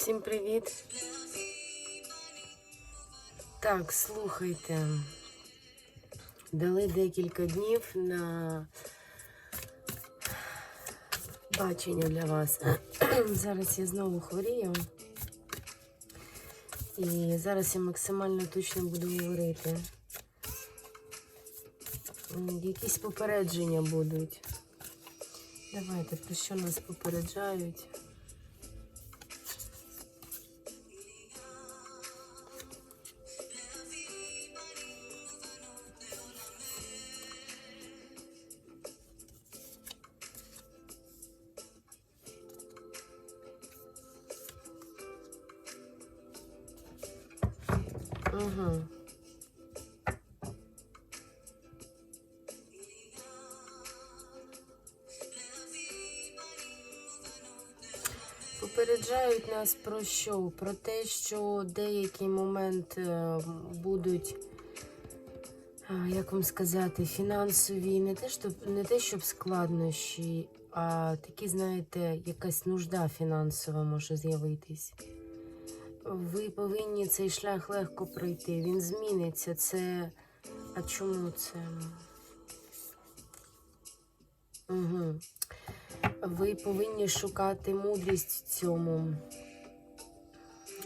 Всім привіт. Так, слухайте. Дали декілька днів на бачення для вас. Зараз я знову хворію. І зараз я максимально точно буду говорити. Якісь попередження будуть. Давайте, про що нас попереджають? Попереджають нас про що? Про те, що деякий момент е, будуть, як вам сказати, фінансові, не те, щоб, не те, щоб складнощі, а такі, знаєте, якась нужда фінансова може з'явитись. Ви повинні цей шлях легко пройти. Він зміниться. Це. А чому це? Угу. Ви повинні шукати мудрість в цьому.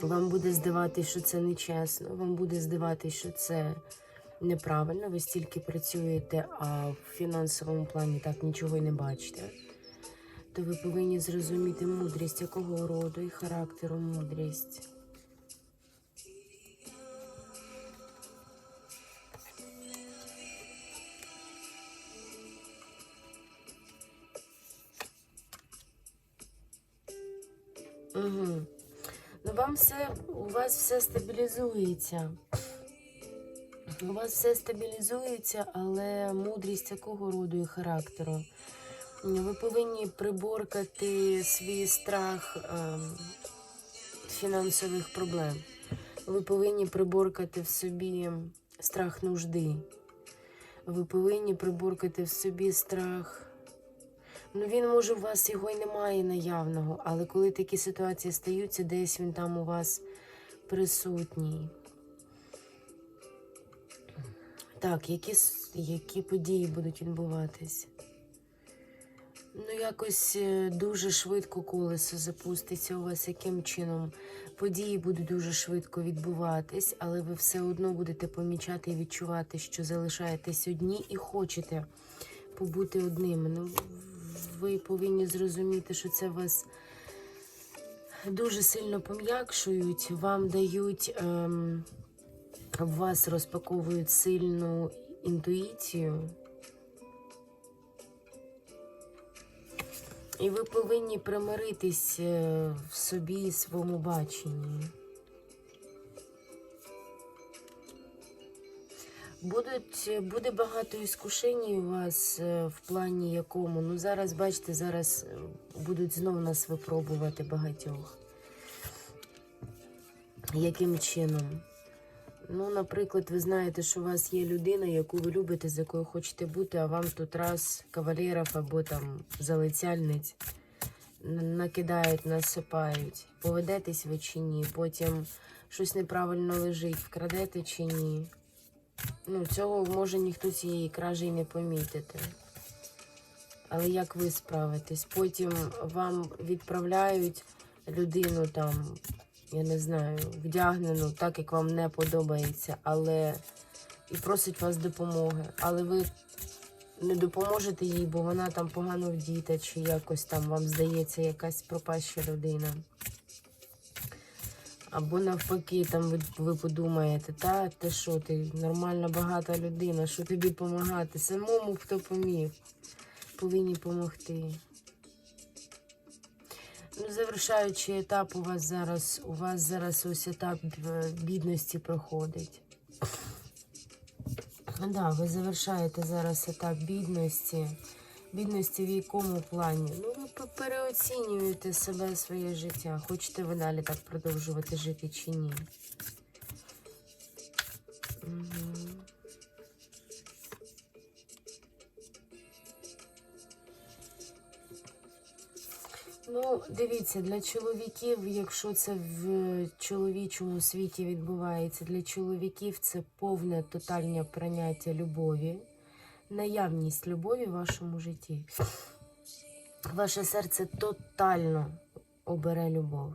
Вам буде здаватись, що це нечесно, вам буде здаватись, що це неправильно. Ви стільки працюєте, а в фінансовому плані так нічого й не бачите. То ви повинні зрозуміти мудрість, якого роду і характеру мудрість. Угу. Ну, вам все, у вас все стабілізується. У вас все стабілізується, але мудрість якого роду і характеру. Ви повинні приборкати свій страх ем, фінансових проблем. Ви повинні приборкати в собі страх нужди. Ви повинні приборкати в собі страх. Ну, він може у вас його й немає наявного, але коли такі ситуації стаються, десь він там у вас присутній. Так, які, які події будуть відбуватись? Ну, якось е, дуже швидко колесо запуститься у вас, яким чином події будуть дуже швидко відбуватись, але ви все одно будете помічати і відчувати, що залишаєтесь одні і хочете побути одними. Ну, ви повинні зрозуміти, що це вас дуже сильно пом'якшують, вам дають, ем, вас розпаковують сильну інтуїцію. І ви повинні примиритись е, в собі своєму баченні. Будуть, буде багато іскушень у вас е, в плані якому. Ну зараз, бачите, зараз е, будуть знов нас випробувати багатьох. Яким чином? Ну, наприклад, ви знаєте, що у вас є людина, яку ви любите, з якою хочете бути, а вам тут раз кавалерів або там залицяльниць накидають, насипають. Поведетесь ви чи ні, потім щось неправильно лежить, вкрадете чи ні. Ну, цього може ніхто цієї кражі не помітити. Але як ви справитесь? Потім вам відправляють людину там, я не знаю, вдягнену так, як вам не подобається, але і просить вас допомоги. Але ви не допоможете їй, бо вона там погано вдіта, чи якось там вам здається якась пропаща людина. Або навпаки, там ви, ви подумаєте, та ти що, ти нормальна багата людина, що тобі допомагати? Самому хто поміг, повинні допомогти. Ну, завершаючий етап у вас зараз, у вас зараз ось етап е, бідності проходить. Да, ви завершаєте зараз етап бідності. Бідності в якому плані? Ну, ви пе- переоцінюєте себе, своє життя. Хочете ви далі так продовжувати жити чи ні? Угу. Ну, дивіться, для чоловіків, якщо це в чоловічому світі відбувається, для чоловіків це повне тотальне прийняття любові, наявність любові в вашому житті. Ваше серце тотально обере любов.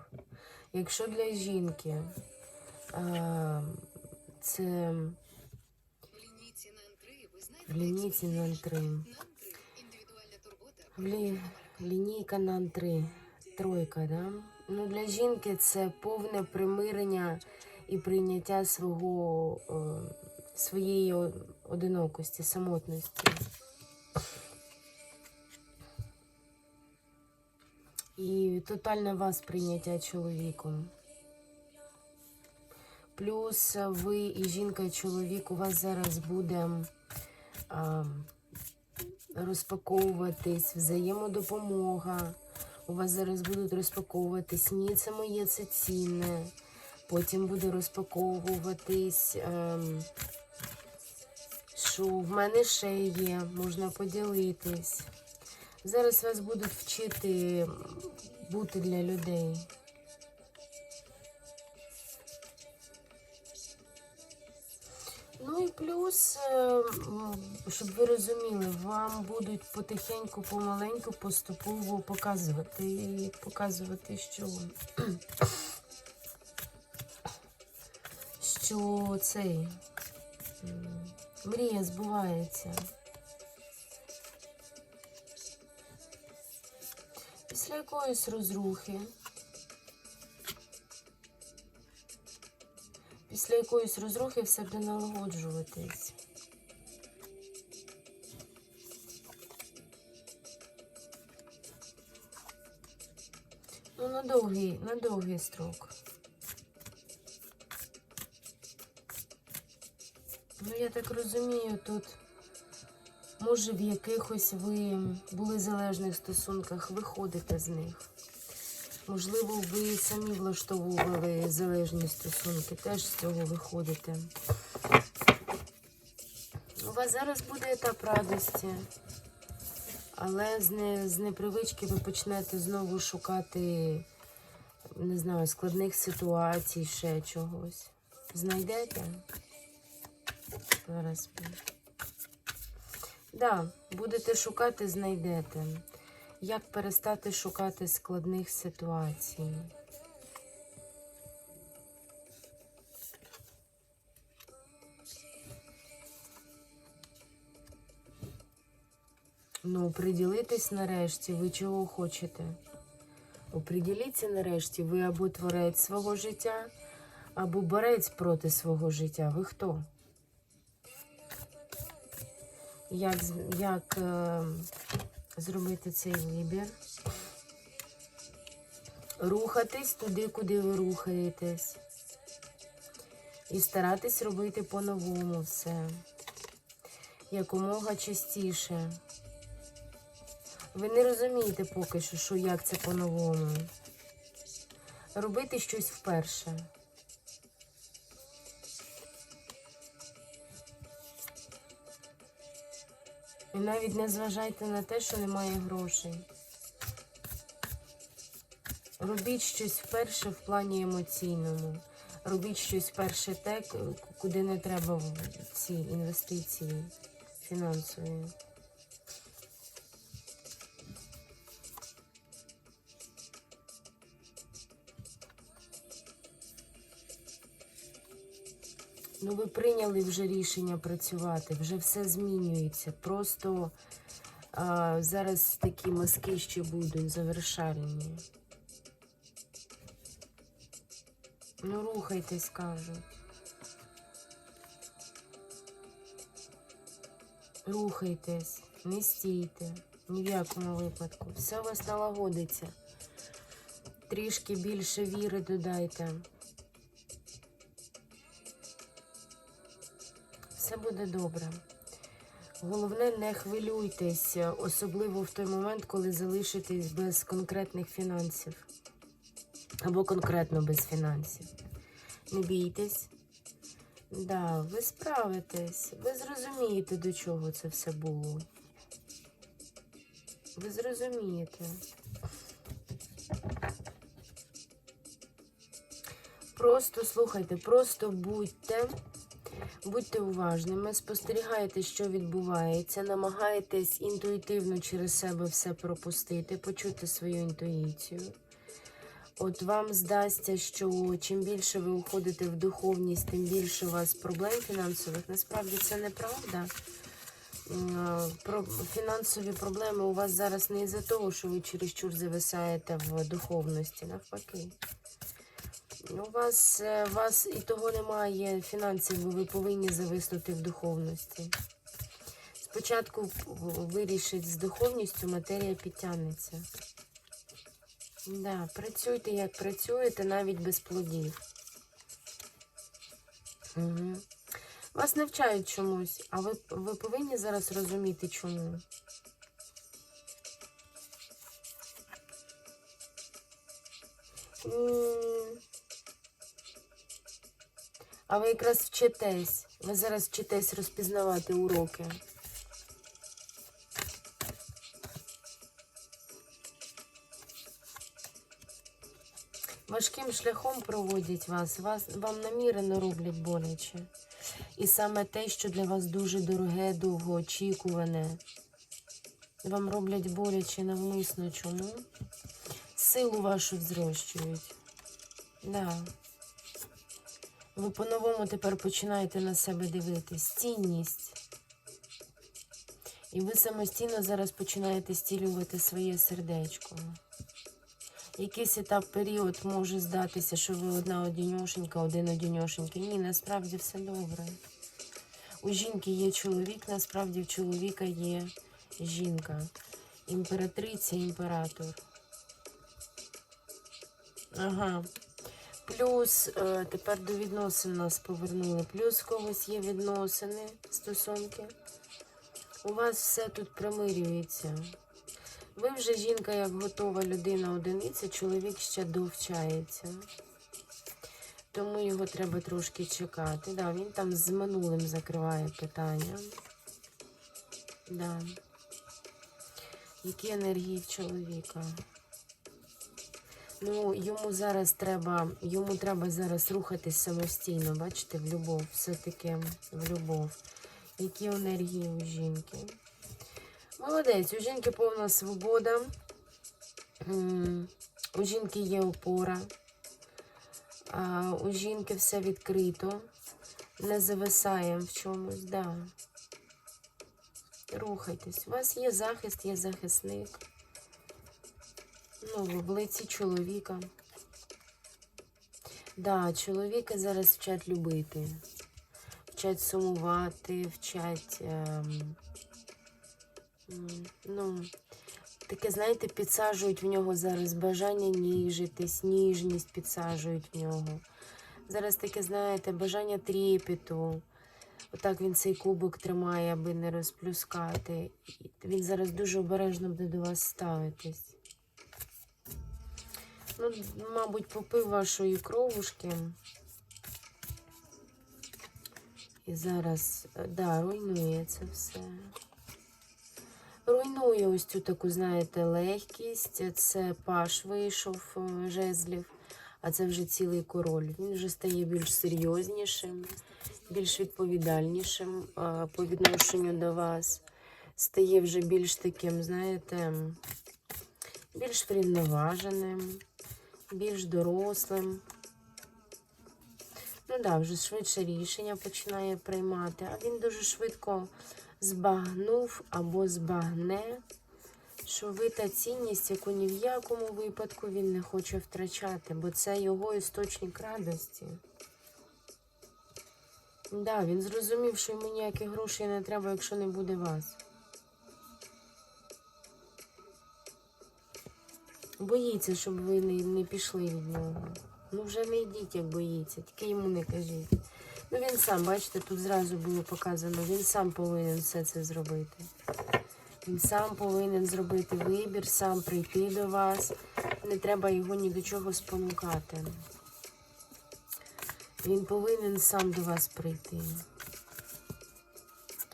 Якщо для жінки а, це в лінійці на 3. В лі... Лінійка на 3. Тройка, да? Ну, для жінки це повне примирення і прийняття свого, е, своєї о- одинокості, самотності. І тотальне вас прийняття чоловіком. Плюс ви і жінка, і чоловік, у вас зараз буде а, розпаковуватись взаємодопомога. У вас зараз будуть розпаковуватись ні, це моє, це цінне. Потім буде розпаковуватись, ем, що в мене ще є, можна поділитись. Зараз вас будуть вчити бути для людей. Ну і плюс, е, щоб ви розуміли, вам будуть потихеньку, помаленьку, поступово показувати і показувати, що, що цей мрія збувається. Після якоїсь розрухи. Після якоїсь розрухи все буде налагоджуватись. Ну, на довгий, на довгий строк. Ну, я так розумію, тут, може, в якихось ви були в залежних стосунках, виходите з них. Можливо, ви самі влаштовували залежні стосунки, теж з цього виходите. У вас зараз буде етап радості, але з, не, з непривички ви почнете знову шукати, не знаю, складних ситуацій, ще чогось. Знайдете? Зараз. Да, будете шукати, знайдете. Як перестати шукати складних ситуацій? Ну, оприділитись нарешті, ви чого хочете. Оприділіться нарешті, ви або творець свого життя, або борець проти свого життя. Ви хто? Як, як е, зробити цей вибір? Рухатись туди, куди ви рухаєтесь. І старатись робити по-новому все. Якомога частіше. Ви не розумієте поки що, що як це по-новому. Робити щось вперше. І навіть не зважайте на те, що немає грошей. Робіть щось вперше в плані емоційному. Робіть щось вперше те, куди не треба ці інвестиції фінансові. Ну, ви прийняли вже рішення працювати, вже все змінюється. Просто а, зараз такі мазки ще будуть завершальні. Ну, рухайтесь, кажуть. Рухайтесь, не стійте, ні в якому випадку. Все у вас налагодиться. Трішки більше віри додайте. буде добре. Головне, не хвилюйтесь, особливо в той момент, коли залишитесь без конкретних фінансів. Або конкретно без фінансів. Не бійтесь. Да, ви справитесь, ви зрозумієте, до чого це все було. Ви зрозумієте. Просто слухайте, просто будьте будьте уважними, спостерігайте, що відбувається, намагайтесь інтуїтивно через себе все пропустити, почути свою інтуїцію. От вам здасться, що чим більше ви уходите в духовність, тим більше у вас проблем фінансових. Насправді це неправда. Про фінансові проблеми у вас зараз не із-за того, що ви чересчур зависаєте в духовності, навпаки. У вас, е, у вас і того немає фінансів, бо ви повинні зависнути в духовності. Спочатку вирішить з духовністю, матерія підтягнеться. Да, працюйте як працюєте, навіть без плодів. Угу. Вас навчають чомусь, а ви, ви повинні зараз розуміти, чому. А ви якраз вчитесь. Ви зараз вчитесь розпізнавати уроки. Важким шляхом проводять вас, вас вам намірено роблять боляче. І саме те, що для вас дуже дороге, довгоочікуване, вам роблять боляче навмисно. Чому? Силу вашу зрощують. Да. Ви по-новому тепер починаєте на себе дивитись. Цінність. І ви самостійно зараз починаєте стілювати своє сердечко. Якийсь етап період може здатися, що ви одна одіньошенька, один одіньошенька. Ні, насправді все добре. У жінки є чоловік, насправді в чоловіка є жінка. Імператриця, імператор. Ага. Плюс е, тепер до відносин нас повернули. Плюс в когось є відносини, стосунки. У вас все тут примирюється. Ви вже жінка як готова людина одиниця, чоловік ще довчається. Тому його треба трошки чекати. Да, він там з минулим закриває питання. Да. Які енергії в чоловіка? Ну, йому зараз треба, йому треба зараз рухатись самостійно, бачите, в любов, все-таки в любов. Які енергії у жінки? Молодець, у жінки повна свобода. У жінки є опора. У жінки все відкрито. Не зависаємо в чомусь, да. Рухайтесь. У вас є захист, є захисник. Ну, в облиці чоловіка. Да, чоловіка зараз вчать любити. Вчать сумувати, вчать. Ем, ну, таке, знаєте, підсаджують в нього зараз бажання ніжитись, ніжність підсаджують в нього. Зараз таке, знаєте, бажання тріпіту. Отак він цей кубок тримає, аби не розплюскати. Він зараз дуже обережно буде до вас ставитись. Ну, мабуть, попив вашої кровушки. І зараз, е, да, руйнує це все. Руйнує ось цю таку, знаєте, легкість. Це паш вийшов е, жезлів, а це вже цілий король. Він вже стає більш серйознішим, більш відповідальнішим е, по відношенню до вас. Стає вже більш таким, знаєте, більш врівноваженим, більш дорослим. Ну да, вже швидше рішення починає приймати, а він дуже швидко збагнув або збагне, що ви та цінність, яку ні в якому випадку він не хоче втрачати, бо це його істочник радості. Да, він зрозумів, що йому ніяких грошей не треба, якщо не буде вас. Боїться, щоб ви не, не пішли від нього. Ну вже не йдіть, як боїться, тільки йому не кажіть. Ну він сам, бачите, тут зразу було показано, він сам повинен все це зробити. Він сам повинен зробити вибір, сам прийти до вас. Не треба його ні до чого спонукати. Він повинен сам до вас прийти.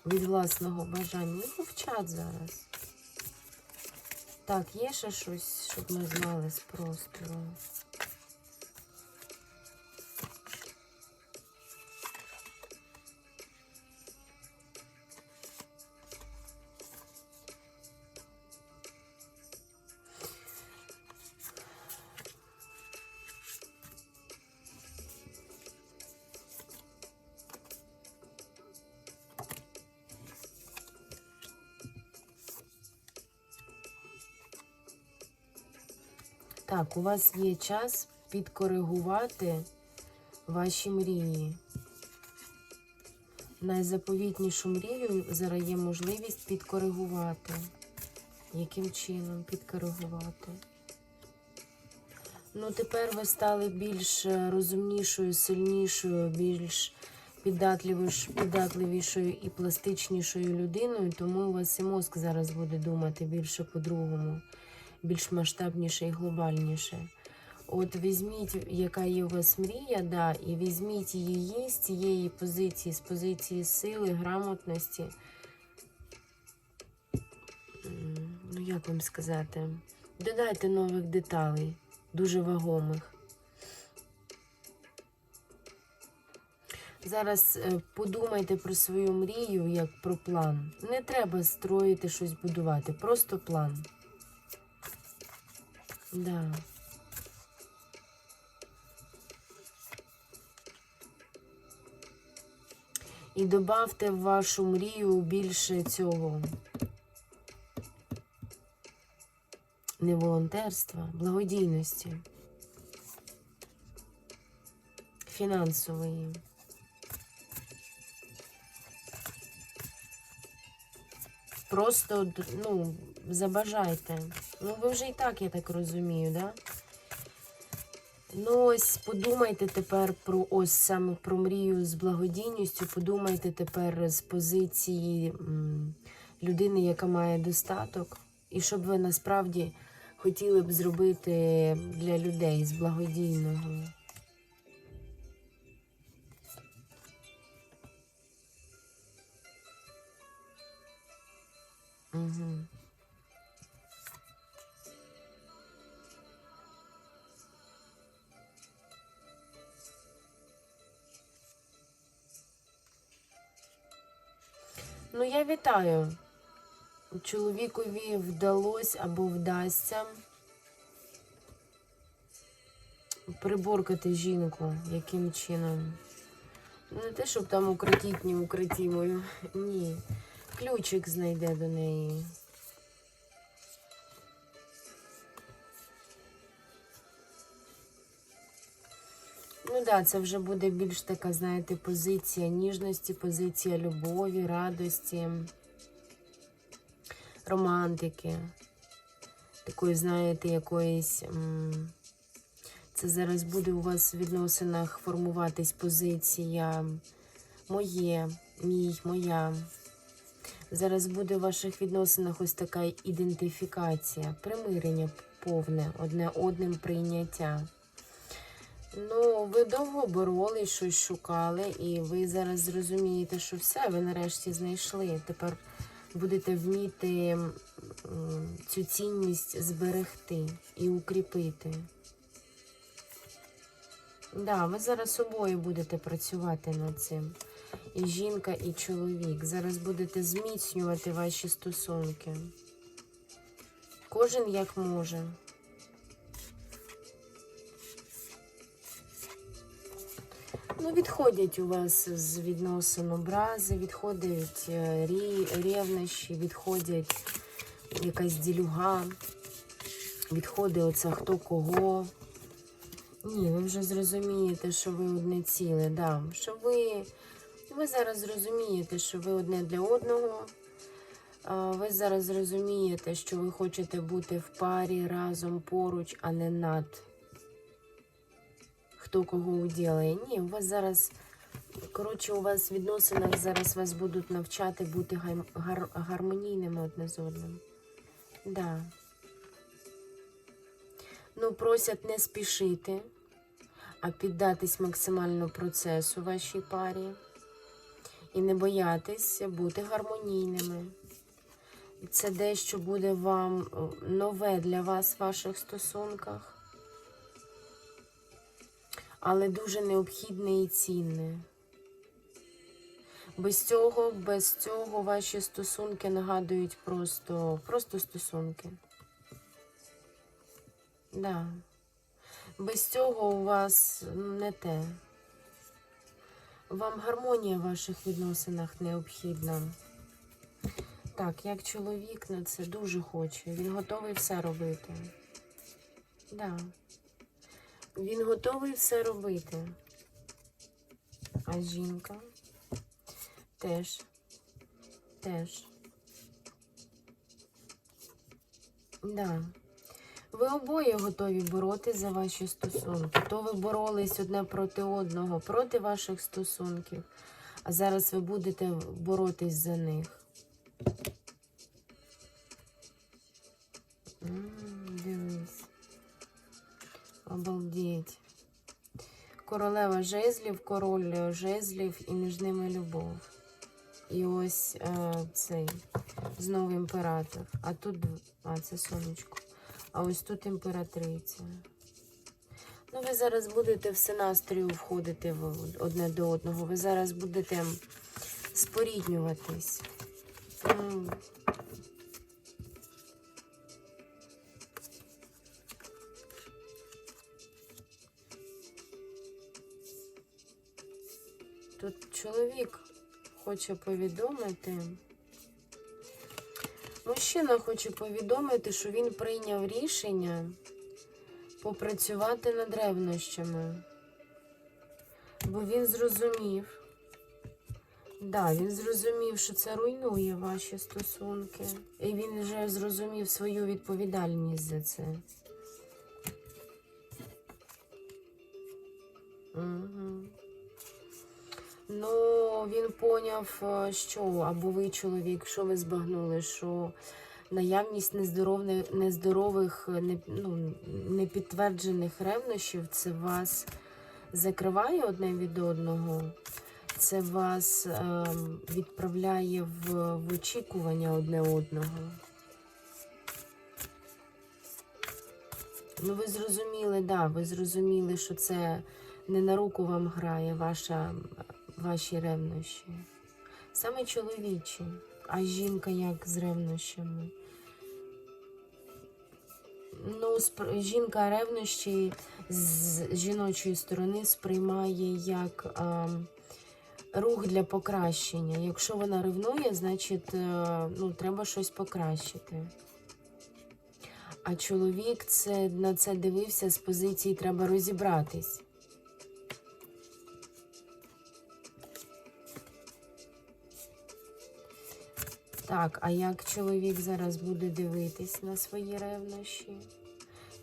Від власного бажання. Ну, вчать зараз. Так, є ще щось, щоб ми знали з простору. Так, у вас є час підкоригувати ваші мрії. Найзаповітнішу мрію зараз є можливість підкоригувати. Яким чином підкоригувати? Ну, тепер ви стали більш е, розумнішою, сильнішою, більш піддатливішою і пластичнішою людиною, тому у вас і мозк зараз буде думати більше по-другому, більш масштабніше і глобальніше. От візьміть, яка є у вас мрія, да, і візьміть її з цієї позиції, з позиції сили, грамотності. Ну, як вам сказати? Додайте нових деталей, дуже вагомих. Зараз е, подумайте про свою мрію як про план. Не треба строїти щось будувати, просто план. Да. І додавте в вашу мрію більше цього. Не волонтерства, благодійності, фінансової. Просто ну, забажайте. Ну, ви вже і так, я так розумію, да? Ну, ось подумайте тепер про ось саме про мрію з благодійністю. Подумайте тепер з позиції людини, яка має достаток, і щоб ви насправді хотіли б зробити для людей з благодійного. Ну, я вітаю. Чоловікові вдалося або вдасться приборкати жінку яким чином. Не те, щоб там укротіть неукротімою. Ні. Ключик знайде до неї. Ну да, це вже буде більш така, знаєте, позиція ніжності, позиція любові, радості, романтики. Такої, знаєте, якоїсь. Це зараз буде у вас в відносинах формуватись позиція моє, мій, моя. Зараз буде в ваших відносинах ось така ідентифікація, примирення повне, одне одним прийняття. Ну, ви довго боролись, щось шукали, і ви зараз зрозумієте, що все, ви нарешті знайшли. Тепер будете вміти цю цінність зберегти і укріпити. Да, ви зараз обоє будете працювати над цим. І жінка, і чоловік. Зараз будете зміцнювати ваші стосунки. Кожен як може. Ну, відходять у вас з відносин образи, відходять е, рі- ревнощі, відходять якась ділюга, відходить оце хто кого. Ні, ви вже зрозумієте, що ви одне ціле, да. Що ви, ви зараз зрозумієте, що ви одне для одного. Ви зараз зрозумієте, що ви хочете бути в парі разом поруч, а не над хто кого уділає. Ні, у вас зараз, коротше, у вас в відносинах зараз вас будуть навчати бути гар- гармонійними одне з одним. Да. Ну, просять не спішити, а піддатись максимально процесу вашій парі. І не боятись бути гармонійними. Це дещо буде вам нове для вас в ваших стосунках але дуже необхідне і цінне. Без цього, без цього ваші стосунки нагадують просто, просто стосунки. Да. Без цього у вас не те. Вам гармонія в ваших відносинах необхідна. Так, як чоловік на це дуже хоче. Він готовий все робити. Да. Він готовий все робити. А жінка теж. Теж. Да. Ви обоє готові боротися за ваші стосунки. То ви боролись одне проти одного, проти ваших стосунків, а зараз ви будете боротись за них. Дивись. Обалдеть. Королева жезлів, король жезлів і між ними любов. І ось е, цей знову імператор. А тут а, це сонечко. А ось тут імператриця. Ну, ви зараз будете все настрою входити в одне до одного. Ви зараз будете споріднюватись. Ну, Тут чоловік хоче повідомити. Мужчина хоче повідомити, що він прийняв рішення попрацювати над ревнощами. Бо він зрозумів. Да, він зрозумів, що це руйнує ваші стосунки. І він вже зрозумів свою відповідальність за це. Угу. Ну, він поняв, е, що або ви, чоловік, що ви збагнули, що наявність нездоровних, нездорових, е, не, ну, непідтверджених ревнощів це вас закриває одне від одного, це вас е, відправляє в, в очікування одне одного. Ну, ви зрозуміли, да, ви зрозуміли, що це не на руку вам грає ваша, ваші ревнощі. Саме чоловічі, а жінка як з ревнощами. Ну, жінка ревнощі з жіночої сторони сприймає як а, рух для покращення. Якщо вона ревнує, значить е, ну, треба щось покращити. А чоловік це, на це дивився з позиції треба розібратись. Так, а як чоловік зараз буде дивитись на свої ревнощі?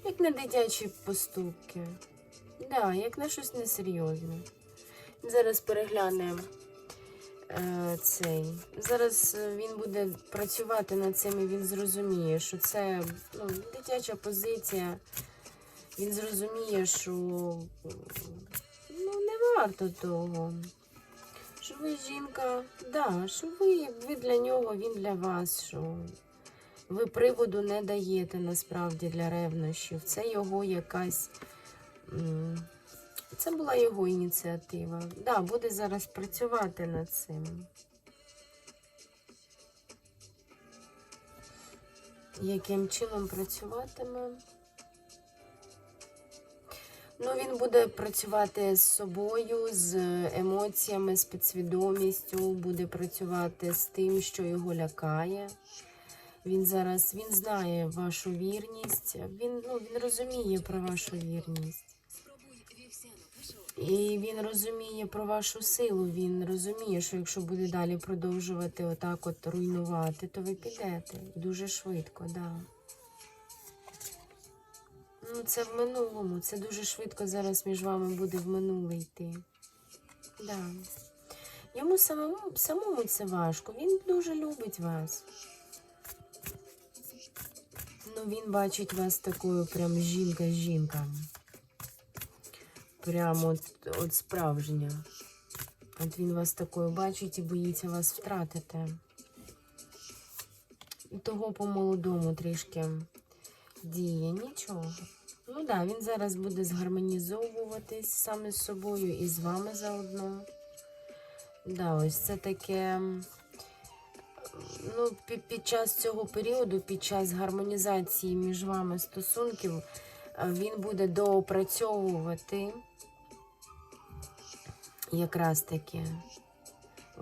Як на дитячі поступки. Да, як на щось несерйозне. Зараз переглянемо е, цей. Зараз е, він буде працювати над цим і він зрозуміє, що це ну, дитяча позиція. Він зрозуміє, що ну, не варто того. Що ви жінка, да, що ви, ви для нього, він для вас, що ви приводу не даєте насправді для ревнощів. Це його якась. Це була його ініціатива. Да, буде зараз працювати над цим. Яким чином працюватиме? Ну, він буде працювати з собою, з емоціями, з підсвідомістю, буде працювати з тим, що його лякає. Він зараз він знає вашу вірність, він, ну, він розуміє про вашу вірність. І він розуміє про вашу силу. Він розуміє, що якщо буде далі продовжувати отак от руйнувати, то ви підете дуже швидко, да. Ну, це в минулому. Це дуже швидко зараз між вами буде в минуле йти. Да. Йому самому, самому це важко. Він дуже любить вас. Ну, він бачить вас такою прям жінка-жінка. Прям от, от справжня. От він вас такою бачить і боїться вас втратити. Того по-молодому трішки діє. Нічого. Ну так, да, він зараз буде згармонізовуватись саме з собою і з вами заодно. Да, ось це таке. Ну, під, час цього періоду, під час гармонізації між вами стосунків, е, він буде доопрацьовувати якраз таки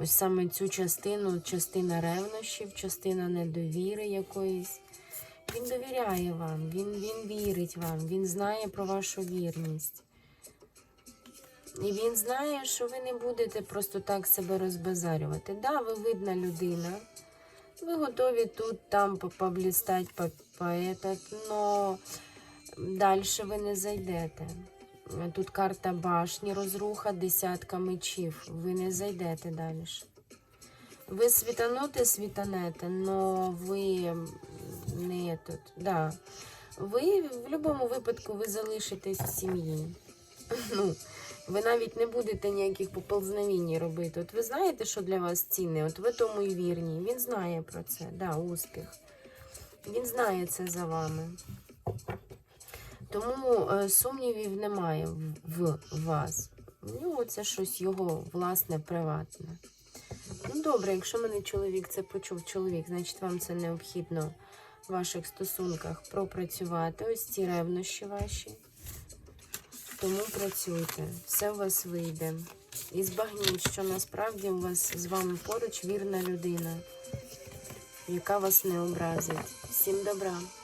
ось саме цю частину, частина ревнощів, частина недовіри якоїсь. Він довіряє вам, він, він вірить вам, він знає про вашу вірність. І він знає, що ви не будете просто так себе розбазарювати. Да, ви видна людина. Ви готові тут, там по- поблістать, по, по этот, далі ви не зайдете. Тут карта башні, розруха, десятка мечів. Ви не зайдете далі. Ви світанете, світанете, но ви не тут. Да. Ви в будь-якому випадку ви залишитесь в сім'ї. Ну, ви навіть не будете ніяких поползновінь робити. От ви знаєте, що для вас цінне, от ви тому і вірні. Він знає про це, да, успіх. Він знає це за вами. Тому е, сумнівів немає в, вас. У нього це щось його власне приватне. Ну, добре, якщо мене чоловік це почув чоловік, значить вам це необхідно ваших стосунках пропрацювати. Ось ці ревнощі ваші. Тому працюйте, все у вас вийде. І збагніть, що насправді у вас з вами поруч вірна людина, яка вас не образить. Всім добра!